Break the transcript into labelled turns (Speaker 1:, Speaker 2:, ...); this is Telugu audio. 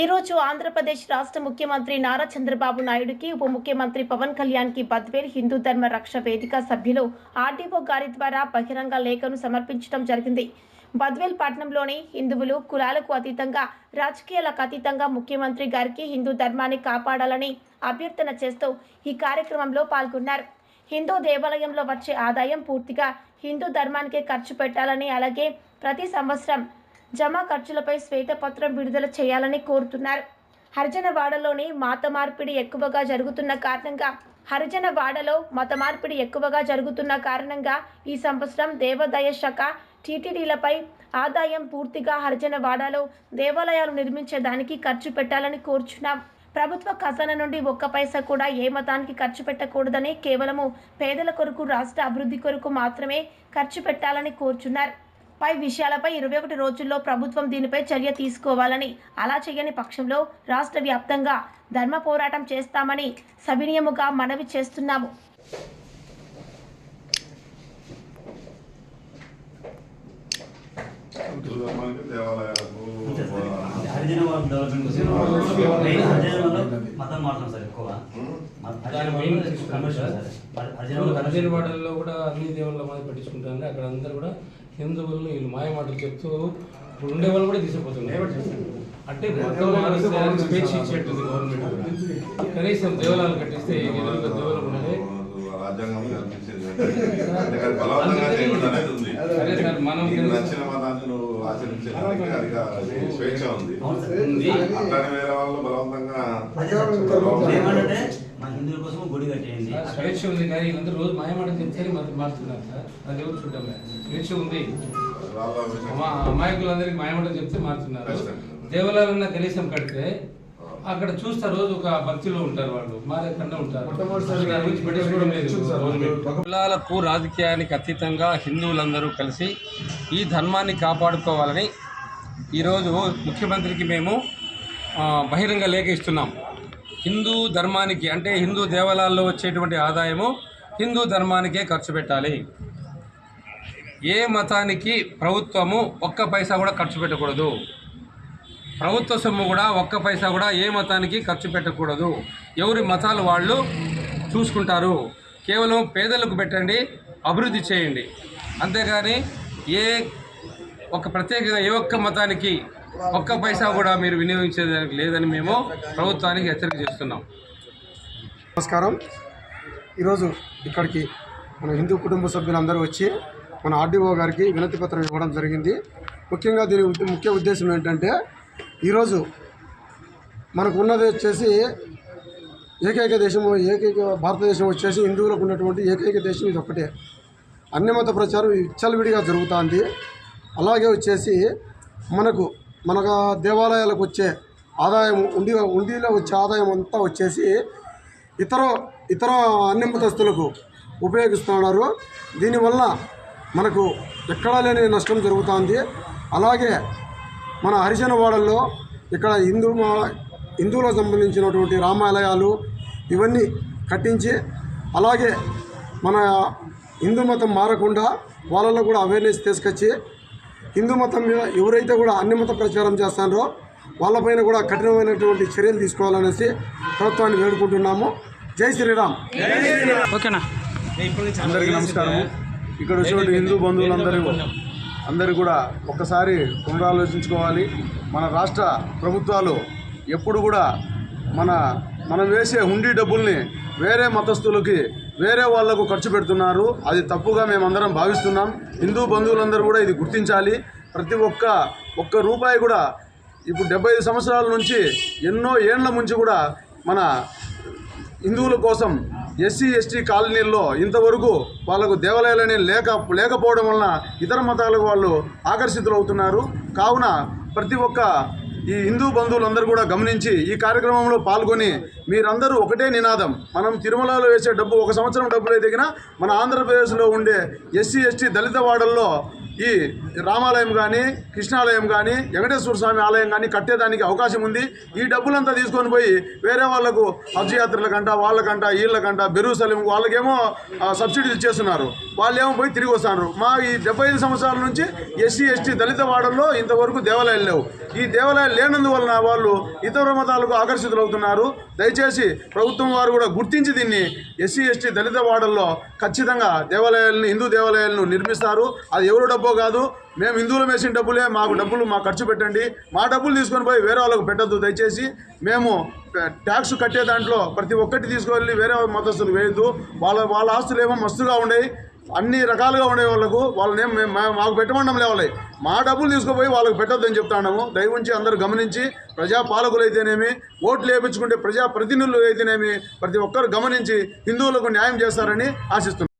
Speaker 1: ఈ రోజు ఆంధ్రప్రదేశ్ రాష్ట్ర ముఖ్యమంత్రి నారా చంద్రబాబు నాయుడుకి ఉప ముఖ్యమంత్రి పవన్ కళ్యాణ్కి బద్వేల్ హిందూ ధర్మ రక్ష వేదిక సభ్యులు ఆర్డీఓ గారి ద్వారా బహిరంగ లేఖను సమర్పించడం జరిగింది. బద్వేల్ పట్టణంలోని హిందువులు కులాలకు అతీతంగా రాజకీయాలకు అతీతంగా ముఖ్యమంత్రి గారికి హిందూ ధర్మాన్ని కాపాడాలని అభ్యర్థన చేస్తూ ఈ కార్యక్రమంలో పాల్గొన్నారు. హిందూ దేవాలయంలో వచ్చే ఆదాయం పూర్తిగా హిందూ ధర్మానికే ఖర్చు పెట్టాలని అలాగే ప్రతి సంవత్సరం జమా ఖర్చులపై శ్వేతపత్రం విడుదల చేయాలని కోరుతున్నారు. హరిజనవాడలోని మత మార్పిడి ఎక్కువగా జరుగుతున్న కారణంగా హరిజనవాడలో మత మార్పిడి ఎక్కువగా జరుగుతున్న కారణంగా ఈ సంవత్సరం దేవాదాయ శాఖ టీటీడీలపై ఆదాయం పూర్తిగా హరిజనవాడలో దేవాలయాలు నిర్మించేదానికి ఖర్చు పెట్టాలని కోరుచున్నాం. ప్రభుత్వ ఖజానా నుండి ఒక్క పైసా కూడా ఏ మతానికి ఖర్చు పెట్టకూడదని కేవలము పేదల కొరకు రాష్ట్ర అభివృద్ధి కొరకు మాత్రమే ఖర్చు పెట్టాలని కోరుచున్నారు. పై విషయాలపై ఇరవై ఒకటి రోజుల్లో ప్రభుత్వం దీనిపై చర్య తీసుకోవాలని అలా చేయని పక్షంలో రాష్ట్ర వ్యాప్తంగా ధర్మ పోరాటం చేస్తామని సవినీయముగా మనవి చేస్తున్నాము.
Speaker 2: మతం సార్ ఎక్కువ. హరిజన వాళ్ళు ఎక్కువ కన్వర్షన్ సార్ హరిజన వాళ్ళు
Speaker 3: అర్జున్
Speaker 2: కన్వర్షన్
Speaker 3: వాడల్లో కూడా అన్ని దేవుళ్ళ మాది పట్టించుకుంటారు అక్కడ అందరూ కూడా హిందువులను వీళ్ళు మాయ మాటలు చెప్తూ ఇప్పుడు ఉండే వాళ్ళు కూడా తీసుకుపోతున్నారు. అంటే మొత్తం స్పేచ్ ఇచ్చేట్టుంది గవర్నమెంట్ కనీసం దేవాలయాలు కట్టిస్తే మనం
Speaker 4: నీకు నచ్చిన మతాన్ని ఆచరించడానికి అది స్వేచ్ఛ ఉంది. వేరే వాళ్ళు బలవంతంగా
Speaker 2: కోసం గుడి కట్టేయండి
Speaker 3: స్వేచ్ఛ ఉంది కానీ వీళ్ళందరూ రోజు మాయ మాటలు చెప్తే మరి మారుతున్నారు సార్. అది ఎవరు చూడడం. స్వేచ్ఛ ఉంది. అమ్మా అమాయకులందరికీ మాయమాటలు చెప్తే మారుతున్నారు. దేవాలయాలన్నా కనీసం కడితే అక్కడ చూస్తే రోజు ఒక భక్తిలో ఉంటారు వాళ్ళు. ఉంటారు. పట్టించుకోవడం లేదు. గవర్నమెంట్. కులాలకు రాజకీయానికి అతీతంగా హిందువులందరూ కలిసి ఈ ధర్మాన్ని కాపాడుకోవాలని ఈరోజు ముఖ్యమంత్రికి మేము బహిరంగ లేఖ ఇస్తున్నాం. హిందూ ధర్మానికి అంటే హిందూ దేవాలయాల్లో వచ్చేటువంటి ఆదాయము హిందూ ధర్మానికే ఖర్చు పెట్టాలి. ఏ మతానికి ప్రభుత్వము ఒక్క పైసా కూడా ఖర్చు పెట్టకూడదు. ప్రభుత్వ సొమ్ము కూడా ఒక్క పైసా కూడా ఏ మతానికి ఖర్చు పెట్టకూడదు. ఎవరి మతాలు వాళ్ళు చూసుకుంటారు. కేవలం పేదలకు పెట్టండి అభివృద్ధి చేయండి. అంతేగాని ఏ ఒక ప్రత్యేకంగా ఏ ఒక్క మతానికి ఒక్క పైసా కూడా మీరు వినియోగించేదానికి లేదని మేము ప్రభుత్వానికి హెచ్చరిక చేస్తున్నాం.
Speaker 5: నమస్కారం. ఈరోజు ఇక్కడికి మన హిందూ కుటుంబ సభ్యులందరూ వచ్చి మన ఆర్డీఓ గారికి వినతి పత్రం ఇవ్వడం జరిగింది. ముఖ్యంగా దీని ముఖ్య ఉద్దేశం ఏంటంటే ఈరోజు మనకు ఉన్నది వచ్చేసి ఏకైక దేశం ఏకైక భారతదేశం వచ్చేసి హిందువులకు ఉన్నటువంటి ఏకైక దేశం ఇది ఒకటే అన్ని మత ప్రచారం విచ్చలవిడిగా జరుగుతుంది. అలాగే వచ్చేసి మనకు మన దేవాలయాలకు వచ్చే ఆదాయం ఉండి ఉండిలో వచ్చే ఆదాయం అంతా వచ్చేసి ఇతర ఇతర అన్ని ఉపయోగిస్తున్నారు. దీనివల్ల మనకు ఎక్కడా లేని నష్టం జరుగుతుంది. అలాగే మన హరిజనవాడల్లో ఇక్కడ హిందూ మా- హిందువులకు సంబంధించినటువంటి రామాలయాలు ఇవన్నీ కట్టించి అలాగే మన హిందూ మతం మారకుండా వాళ్ళలో కూడా అవేర్నెస్ తీసుకొచ్చి హిందూ మతం మీద ఎవరైతే కూడా అన్ని మత ప్రచారం చేస్తారో వాళ్ళపైన కూడా కఠినమైనటువంటి చర్యలు తీసుకోవాలనేసి ప్రభుత్వాన్ని వేడుకుంటున్నాము. జై శ్రీరామ్.
Speaker 6: అందరికీ నమస్కారం ఇక్కడ వచ్చినటువంటి హిందూ బంధువులందరూ అందరూ కూడా ఒక్కసారి పునరాలోచించుకోవాలి. మన రాష్ట్ర ప్రభుత్వాలు ఎప్పుడు కూడా మన మనం వేసే హుండీ డబ్బుల్ని వేరే మతస్థులకి వేరే వాళ్ళకు ఖర్చు పెడుతున్నారు. అది తప్పుగా మేమందరం భావిస్తున్నాం. హిందూ బంధువులందరూ కూడా ఇది గుర్తించాలి. ప్రతి ఒక్క ఒక్క రూపాయి కూడా ఇప్పుడు డెబ్బై ఐదు సంవత్సరాల నుంచి ఎన్నో ఏండ్ల నుంచి కూడా మన హిందువుల కోసం ఎస్సీ ఎస్టీ కాలనీల్లో ఇంతవరకు వాళ్ళకు దేవాలయాలనే లేక లేకపోవడం వలన ఇతర మతాలకు వాళ్ళు ఆకర్షితులు అవుతున్నారు కావున ప్రతి ఒక్క ఈ హిందూ బంధువులందరూ కూడా గమనించి ఈ కార్యక్రమంలో పాల్గొని మీరందరూ ఒకటే నినాదం. మనం తిరుమలలో వేసే డబ్బు ఒక సంవత్సరం డబ్బులు ఎదిగినా మన ఆంధ్రప్రదేశ్లో ఉండే ఎస్సీ ఎస్టీ దళిత వాడల్లో ఈ రామాలయం కానీ కృష్ణాలయం కానీ వెంకటేశ్వర స్వామి ఆలయం కానీ కట్టేదానికి అవకాశం ఉంది. ఈ డబ్బులంతా తీసుకొని పోయి వేరే వాళ్ళకు హజ్యాత్రలకంట వాళ్ళకంట వీళ్ళకంట బెరూసలేం వాళ్ళకేమో సబ్సిడీ సబ్సిడీలు ఇచ్చేస్తున్నారు వాళ్ళేమో పోయి తిరిగి వస్తున్నారు. మా ఈ డెబ్బై ఐదు సంవత్సరాల నుంచి ఎస్సీ ఎస్టీ దళిత వాడల్లో ఇంతవరకు దేవాలయాలు లేవు. ఈ దేవాలయాలు లేనందువలన వాళ్ళు ఇతర మతాలకు ఆకర్షితులవుతున్నారు. దయచేసి ప్రభుత్వం వారు కూడా గుర్తించి దీన్ని ఎస్సీ ఎస్టీ దళిత వాడల్లో ఖచ్చితంగా దేవాలయాలను హిందూ దేవాలయాలను నిర్మిస్తారు. అది ఎవరు తప్పో కాదు. మేము హిందువులు వేసిన డబ్బులే మాకు డబ్బులు మాకు ఖర్చు పెట్టండి. మా డబ్బులు తీసుకొని పోయి వేరే వాళ్ళకు పెట్టద్దు దయచేసి. మేము ట్యాక్స్ కట్టే దాంట్లో ప్రతి ఒక్కటి తీసుకువెళ్ళి వేరే మతస్థులు వేయద్దు. వాళ్ళ వాళ్ళ ఆస్తులు ఏమో మస్తుగా ఉండేవి. అన్ని రకాలుగా ఉండే వాళ్ళకు. వాళ్ళని మేము మాకు పెట్టమండం లేవాలి. మా డబ్బులు తీసుకుపోయి వాళ్ళకి పెట్టొద్దని చెప్తాము దయవుంచి అందరూ గమనించి ప్రజా పాలకులు అయితేనేమి ఓట్లు వేయించుకుంటే ప్రజా ప్రతినిధులు అయితేనేమి ప్రతి ఒక్కరు గమనించి హిందువులకు న్యాయం చేస్తారని ఆశిస్తున్నాం.